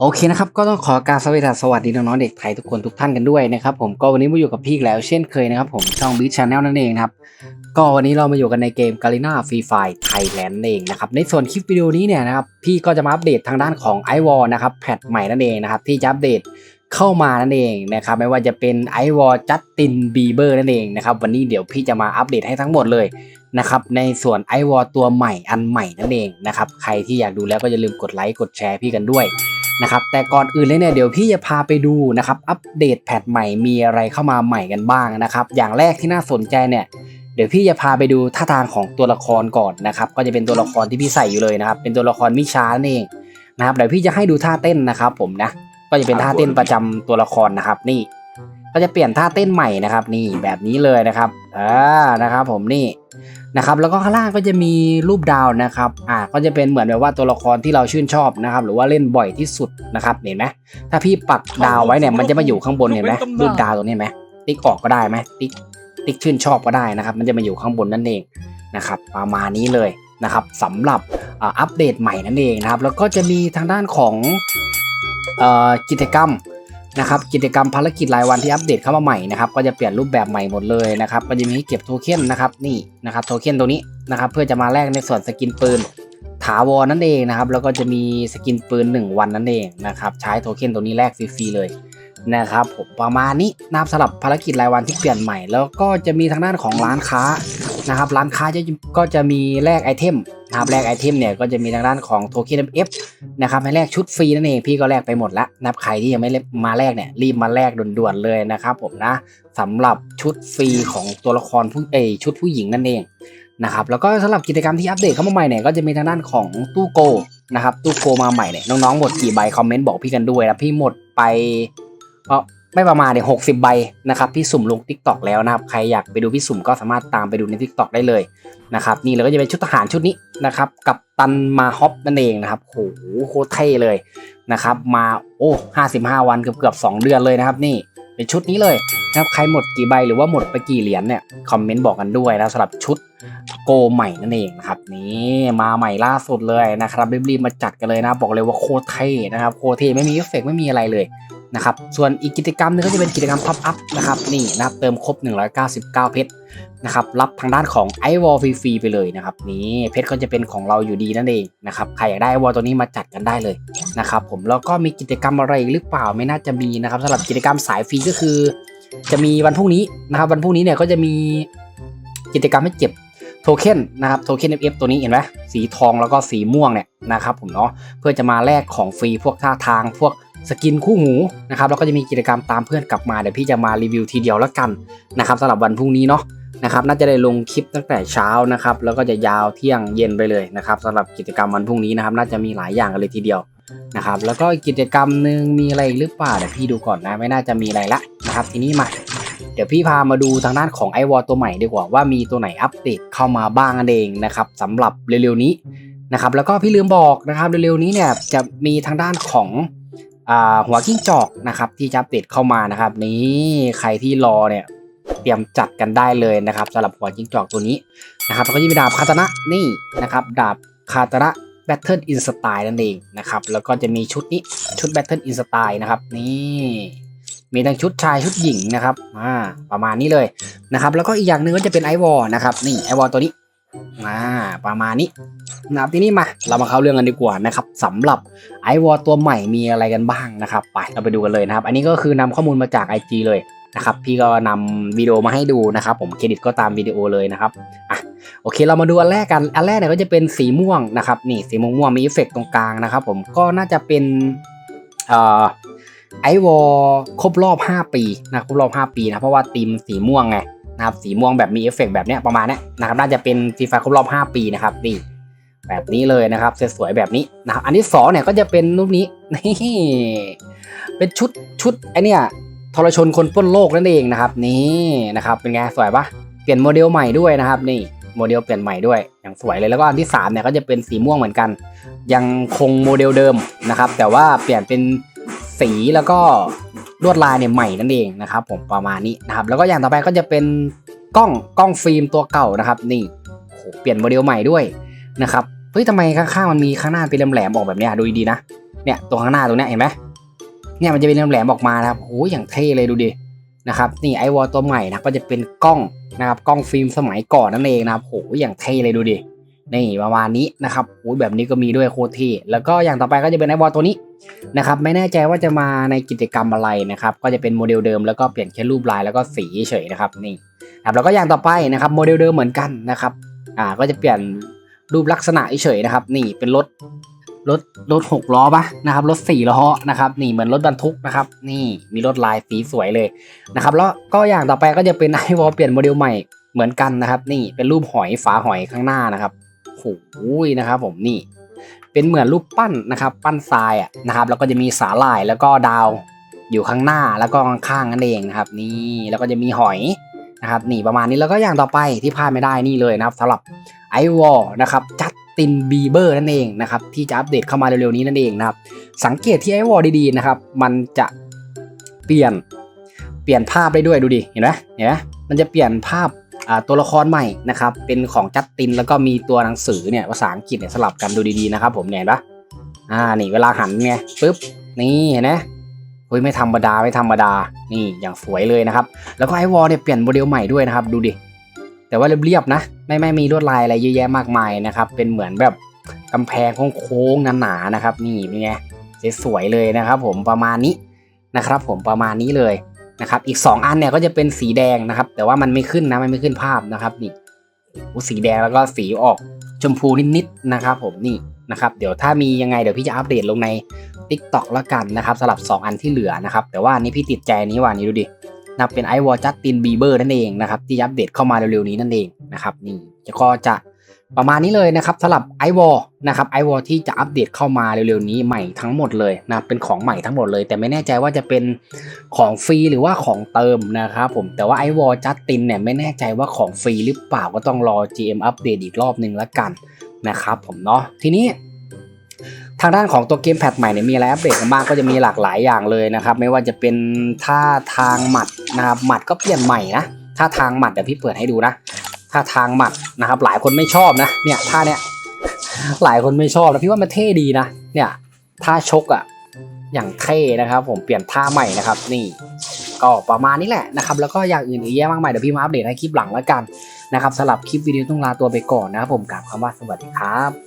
โอเคนะครับก็ต้องขอการสวัสดีสวัสดีน้องๆเด็กไทยทุกคนทุกท่านกันด้วยนะครับผมก็วันนี้มาอยู่กับพี่แล้วเช่นเคยนะครับผมช่องบิ๊กชาแนลนั่นเองครับก็วันนี้เรามาอยู่กันในเกม g a r i n a Free Fire Thailand นั่นเองนะครับในส่วนคลิปวิดีโอนี้เนี่ยนะครับพี่ก็จะมาอัปเดตทางด้านของ i w a l นะครับแพทใหม่นั่นเองนะครับที่จะอัปเดตเข้ามานั่นเองนะครับไม่ว่าจะเป็น i w a l จัสตินบีเบอร์นั่นเองนะครับวันนี้เดี๋ยวพี่จะมาอัปเดตให้ทั้งหมดเลยนะครับในส่วน i w a l ตัวใหม่อันใหม่นั่นเองนะครับใครที่อยากดูแล้วก็อย่าลืมกดไลค์กดแชร์พี่กันด้วย นะครับแต่ก่อนอื่นเลยเนี่ยเดี๋ยวพี่จะพาไปดูนะครับอัปเดตแพทใหม่มีอะไรเข้ามาใหม่กันบ้างนะครับอย่างแรกที่น่าสนใจเนี่ยเดี๋ยวพี่จะพาไปดูท่าทางของตัวละครก่อนนะครับก็จะเป็นตัวละครที่พี่ใส่อยู่เลยนะครับเป็นตัวละครมิชานั่นเองนะครับเดี๋ยวพี่จะให้ดูท่าเต้นนะครับผมนะก็จะเป็นท่าเต้นประจำตัวละครนะครับนี่ ก็จะเปลี่ยนท่าเต้นใหม่นะครับ นี่แบบนี้เลยนะครับอ่านะครับผมนี่ นะครับแล้วก็ข้างล่างก็จะมีรูปดาวนะครับอ่าก็จะเป็นเหมือนแบบว่าตัวละครที่เราชื่นชอบนะครับหรือว่าเล่นบ่อยที่สุดนะครับเห็นไหมถ้าพี่ปักดาวไว้เนี่ยมันจะมาอยู่ข้างบนเห็นไหมรูปดาวตรงนี้เห็นไหมติ๊กออกก็ได้ไหมติ๊กติ๊กชื่นชอบก็ได้นะครับ มันจะมาอยู่ข้างบนนั่นเองนะครับประมาณนี้เลยนะครับสำหรับอ่าอัปเดตใหม่นั่นเองนะครับแล้วก็จะมีทางด้านของเอ่อกิจกรรม นะครับกิจกรรมภารกิจรายวันที่อัปเดตเข้ามาใหม่นะครับก็จะเปลี่ยนรูปแบบใหม่หมดเลยนะครับก็จะมีให้เก็บโทเค็นนะครับนี่นะครับโทเค็นตัวนี้นะครับเพื่อจะมาแลกในส่วนสกินปืนถาวรนั่นเองนะครับแล้วก็จะมีสกินปืน 1 วันนั่นเองนะครับใช้โทเค็นตัวนี้แลกฟรีๆเลยนะครับผมประมาณนี้นะครับสำหรับภารกิจรายวันที่เปลี่ยนใหม่ แล้วก็จะมีทางด้านของร้านค้า นะครับร้านค้าจะก็จะมีแลกไอเทมนะครับแลกไอเทมเนี่ยก็จะมีทางด้านของโทเค็น F นะครับให้แลกชุดฟรีนั่นเองพี่ก็แลกไปหมดแล้วนะครับใครที่ยังไม่มาแลกเนี่ยรีบมาแลกด่วนๆเลยนะครับผมนะสำหรับชุดฟรีของตัวละครผู้เอชุดผู้หญิงนั่นเองนะครับแล้วก็สำหรับกิจกรรมที่อัปเดตเข้ามาใหม่เนี่ยก็จะมีทางด้านของตู้โกนะครับตู้โกมาใหม่เนี่ยน้องๆหมดกี่ใบคอมเมนต์บอกพี่กันด้วยนะพี่หมดไปเออ ไม่ประมาณเนี่ยหกสิบใบนะครับพี่สุ่มลง t ิ k t o k แล้วนะครับใครอยากไปดูพี่สุ่มก็สามารถตามไปดูใน t ิ k t o k ได้เลยนะครับนี่เราก็จะเป็นชุดทหารชุดนี้นะครับกับตันมาฮอปนั่นเองนะครับโหโคตรเท่เลยนะครับมาโอ้ห้าสิบห้าวันเกือบเกือบสองเดือนเลยนะครับนี่เป็นชุดนี้เลยนะครับใครหมดกี่ใบหรือว่าหมดไปกี่เหรียญเนี่ยคอมเมนต์บอกกันด้วยนะสำหรับชุดโกใหม่นั่นเองนะครับนี่มาใหม่ล่าสุดเลยนะครับรีบๆมาจัดกันเลยนะบอกเลยว่าโคตรเท่นะครับโคตรเท่ไม่มีเอฟเฟกไม่มีอะไรเลย นะครับส่วนอีกกิจกรรมหนึงก็จะเป็นกิจกรรมพับอัพนะครับนี่นะครับเติมครบ 199 เพชรนะครับรับทางด้านของไอวอลฟรีๆไปเลยนะครับนี่เพชรก็จะเป็นของเราอยู่ดีนั่นเองนะครับใครอยากได้ไอวอลตัวนี้มาจัดกันได้เลยนะครับผมแล้วก็มีกิจกรรมอะไรอีกหรือเปล่าไม่น่าจะมีนะครับสำหรับกิจกรรมสายฟรีก็คือ จะมีวันพรุ่งนี้นะครับวันพรุ่งนี้เนี่ยก็จะมีกิจกรรมให้เก็บโทเค็นนะครับโทเค็น FF ตัวนี้เห็นไหมสีทองแล้วก็สีม่วงเนี่ยนะครับผมเนาะเพื่อจะมาแลกของฟรีพวกท่าทางพวก สกินคู่หูนะครับแล้วก็จะมีกิจกรรมตามเพื่อนกลับมาเดี๋ยวพี่จะมารีวิวทีเดียวแล้วกันนะครับสำหรับวันพรุ่งนี้เนาะนะครับน่าจะได้ลงคลิปตั้งแต่เช้านะครับแล้วก็จะยาวเที่ยงเย็นไปเลยนะครับสำหรับกิจกรรมวันพรุ่งนี้นะครับ น่าจะมีหลายอย่างกันเลยทีเดียวนะครับแล้วก็กิจกรรมหนึ่งมีอะไรหรือเปล่าเดี๋ยวพี่ดูก่อนนะไม่น่าจะมีอะไรละนะครับทีนี้มาเดี๋ยวพี่พามาดูทางด้านของไอวอลตัวใหม่ดีกว่าว่ามีตัวไหนอัปเดตเข้ามาบ้างนั่นเองนะครับสำหรับเร็วๆนี้นะครับแล้วก็พี่ลืมบอกนะครับเร็วๆนี้เนี่ยจะมีทางด้านของ หัวกิ้งจอกนะครับที่จะอัปเดตเข้ามานะครับ นี่ใครที่รอเนี่ยเตรียมจัดกันได้เลยนะครับสำหรับหัวกิ้งจอกตัวนี้นะครับแล้วก็จะมีดาบคาตานะนี่นะครับ ดาบคาตานะแบทเทิลอินสไตล์นั่นเองนะครับ แล้วก็จะมีชุดนี้ชุดแบทเทิลอินสไตล์นะครับ นี่มีทั้งชุดชายชุดหญิงนะครับอ่าประมาณนี้เลยนะครับ แล้วก็อีกอย่างหนึ่งก็จะเป็นไอวอลนะครับ นี่ไอวอลตัวนี้ อ่าประมาณนี้นะครับทีนี้มาเรามาเข้าเรื่องกันดีกว่านะครับสำหรับไอวอลตัวใหม่มีอะไรกันบ้างนะครับไปเราไปดูกันเลยนะครับ อันนี้ก็คือนำข้อมูลมาจาก IG เลยนะครับพี่ก็นำวิดีโอมาให้ดูนะครับผมเครดิตก็ตามวิดีโอเลยนะครับอะโอเคเรามาดูอันแรกกันอันแรกเนี่ยก็จะเป็นสีม่วงนะครับนี่สีม่วงม่วงมีเอฟเฟกต์ตรงกลางนะครับผมก็น่าจะเป็นเอ่อไอวอลครบรอบ 5 ปีนะครบรอบ 5 ปีนะเพราะว่าธีมสีม่วงไง นะครับสีม่วงแบบมีเอฟเฟกต์แบบเนี้ยประมาณเนี้ยนะครับน่าจะเป็นฟรีไฟครบรอบ 5 ปีนะครับนี่แบบนี้เลยนะครับสวยๆแบบนี้นะครับอันที่สองเนี่ยก็จะเป็นรูปนี้นี่เป็นชุดชุดไอเนี้ยทรชนคนป้นโลกนั่นเองนะครับ นี่นะครับเป็นไงสวยปะเปลี่ยนโมเดลใหม่ด้วยนะครับ นี่โมเดลเปลี่ยนใหม่ด้วยอย่างสวยเลยแล้วก็อันที่สามเนี่ยก็จะเป็นสีม่วงเหมือนกัน ยังคงโมเดลเดิมนะครับ แต่ว่าเปลี่ยนเป็นสีแล้วก็ ลวดลายเนี่ยใหม่นั่นเองนะครับผมประมาณนี้นะครับแล้วก็อย่างต่อไปก็จะเป็นกล้องกล้องฟิล์มตัวเก่านะครับ นี่โหเปลี่ยนโมเดลใหม่ด้วยนะครับเฮ้ยทำไมข้างๆมันมีข้างหน้าเป็นแหลมๆออกแบบเนี้ยดูดีนะเนี่ยตัวข้างหน้าตรงเนี้ยเห็นไหมเนี่ยมันจะเป็นแหลมๆออกมาครับโอ้ยอย่างเท่เลยดูดินะครับนี่ไอวอลตัวใหม่นะก็จะเป็นกล้องนะครับกล้องฟิล์มสมัยก่อนนั่นเองนะครับโอ้ยอย่างเท่เลยดูดิ นี่ประมาณนี้นะครับโอ้ยแบบนี้ก็มีด้วยโคตรเท่แล้วก็อย่างต่อไปก็จะเป็นไอวอลตัวนี้นะครับไม่แน่ใจว่าจะมาในกิจกรรมอะไรนะครับก็จะเป็นโมเดลเดิมแล้วก็เปลี่ยนแค่รูปลายแล้วก็สีเฉยนะครับนี่ครับแล้วก็อย่างต่อไปนะครับโมเดลเดิมเหมือนกันนะครับอ่าก็จะเปลี่ยนรูปลักษณะเฉยนะครับ นี่เป็นรถรถรถหกล้อปะนะครับรถสี่ล้อนะครับนี่เหมือนรถบรรทุกนะครับนี่มีรถลายสีสวยเลยนะครับแล้วก็อย่างต่อไปก็จะเป็นไอวอลเปลี่ยนโมเดลใหม่เหมือนกันนะครับ นี่เป็นรูปหอยฝาหอยข้างหน้านะครับ โอ้ยนะครับผมนี่ เป็นเหมือนรูปปั้นนะครับ ปั้นทรายอะนะครับ แล้วก็จะมีสาหร่ายแล้วก็ดาวอยู่ข้างหน้าแล้วก็ข้างนั่นเองนะครับ นี่แล้วก็จะมีหอยนะครับนี่ประมาณนี้แล้วก็อย่างต่อไปที่พลาดไม่ได้นี่เลยนะครับสำหรับไอวอลนะครับจัดตินบีเบอร์นั่นเองนะครับที่จะอัปเดตเข้ามาเร็วๆนี้นั่นเองนะครับ สังเกตที่ไอวอลดีๆนะครับ มันจะเปลี่ยนเปลี่ยนภาพได้ด้วยดูดิเห็นไหมเห็นไหมมันจะเปลี่ยนภาพ ตัวละครใหม่นะครับ เป็นของจัดตินแล้วก็มีตัวหนังสือเนี่ยภาษาอังกฤษเนี่ยสลับกันดูดีๆนะครับ ผมเนี่ยเห็นปะอ่านี่เวลาหันไงปึ๊บนี่เห็นไหมเฮ้ยไม่ธรรมดาไม่ธรรมดานี่อย่างสวยเลยนะครับ แล้วก็ไอวอลเนี่ยเปลี่ยนโมเดลใหม่ด้วยนะครับ ดูดิแต่ว่าเรียบๆนะไม่ไม่มีลวดลายอะไรเยอะแยะมากมายนะครับ เป็นเหมือนแบบกำแพงโค้งๆหนาๆนะครับ นี่เป็นไงสวยๆเลยนะครับ ผมประมาณนี้นะครับ ผมประมาณนี้เลย นะครับอีก 2 อันเนี่ยก็จะเป็นสีแดงนะครับ แต่ว่ามันไม่ขึ้นนะมันไม่ขึ้นภาพนะครับนี่สีแดงแล้วก็สีออกชมพูนิดๆนะครับ ผมนี่นะครับ เดี๋ยวถ้ามียังไงเดี๋ยวพี่จะอัปเดตลงใน Tik t o อกล้วกันนะครับสำหรับ 2 อันที่เหลือนะครับ แต่ว่านี้พี่ติดใจนี้ว่านี้ดูดินะเป็นไอวอลจัสตินบีเบอร์นั่นเองนะครับที่อัปเดตเข้ามาเร็วๆนี้นั่นเองนะครับนี่จะก็จะ ประมาณนี้เลยนะครับสำหรับไอวอลนะครับไอวอลที่จะอัปเดตเข้ามาเร็วๆนี้ใหม่ทั้งหมดเลยนะเป็นของใหม่ทั้งหมดเลย แต่ไม่แน่ใจว่าจะเป็นของฟรีหรือว่าของเติมนะครับผมแต่ว่าไอวอลจัสตินเนี่ยไม่แน่ใจว่าของฟรีหรือเปล่าก็ต้องรอ GM อัปเดตอีกรอบนึงแล้วกันนะครับผมเนาะทีนี้ทางด้านของตัวเกมแพทใหม่เนี่ยมีอะไรอัปเดตกันบ้างก็จะมีหลากหลายอย่างเลยนะครับไม่ว่าจะเป็นท่าทางหมัดนะครับหมัดก็เปลี่ยนใหม่นะท่าทางหมัดเดี๋ยวพี่เปิดให้ดูนะ ท่าทางหมัดนะครับ หลายคนไม่ชอบนะ เนี่ยท่าเนี้ยหลายคนไม่ชอบนะพี่ว่ามันเท่ดีนะ เนี่ยท่าชกอะ่ะอย่างเท่นะครับ ผมเปลี่ยนท่าใหม่นะครับ นี่ก็ประมาณนี้แหละนะครับ แล้วก็อย่างอื่นอีกเยอะมากมายเดี๋ยวพี่มาอัปเดตให้คลิปหลังแล้วกันนะครับสำหรับคลิปวิดีโอต้องลาตัวไปก่อนนะครับผมกราบคำว่าสวัสดีครับ